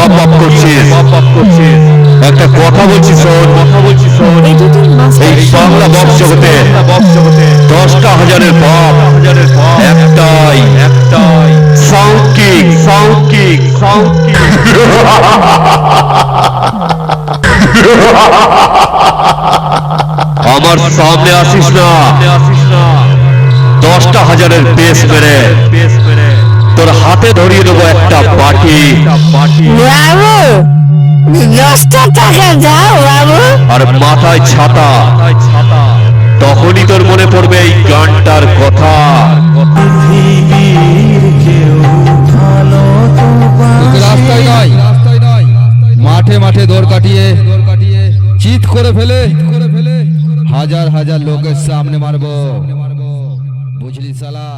করছিস। একটা কথা বলছি শোন। কথা বলছি শোন। এই বাংলা বক্স জগতে দশটা হাজারের বাপ। হাজারের বাপ। একটাই। একটাই। আমার সামনে আসিস না। দশটা হাজারের বেশ মেরে তোর হাতে ধরিয়ে দেবো একটা বাটি। বাবু দশটা টাকা দাও বাবু। আর মাথায় ছাতা। তখনই তোর মনে পড়বে এই গানটার কথা। রাস্তায় নয় মাঠে মাঠে দৌড় কাটিয়ে চিত করে ফেলে হাজার হাজার লোকের সামনে মারবো। বুঝলি সালা?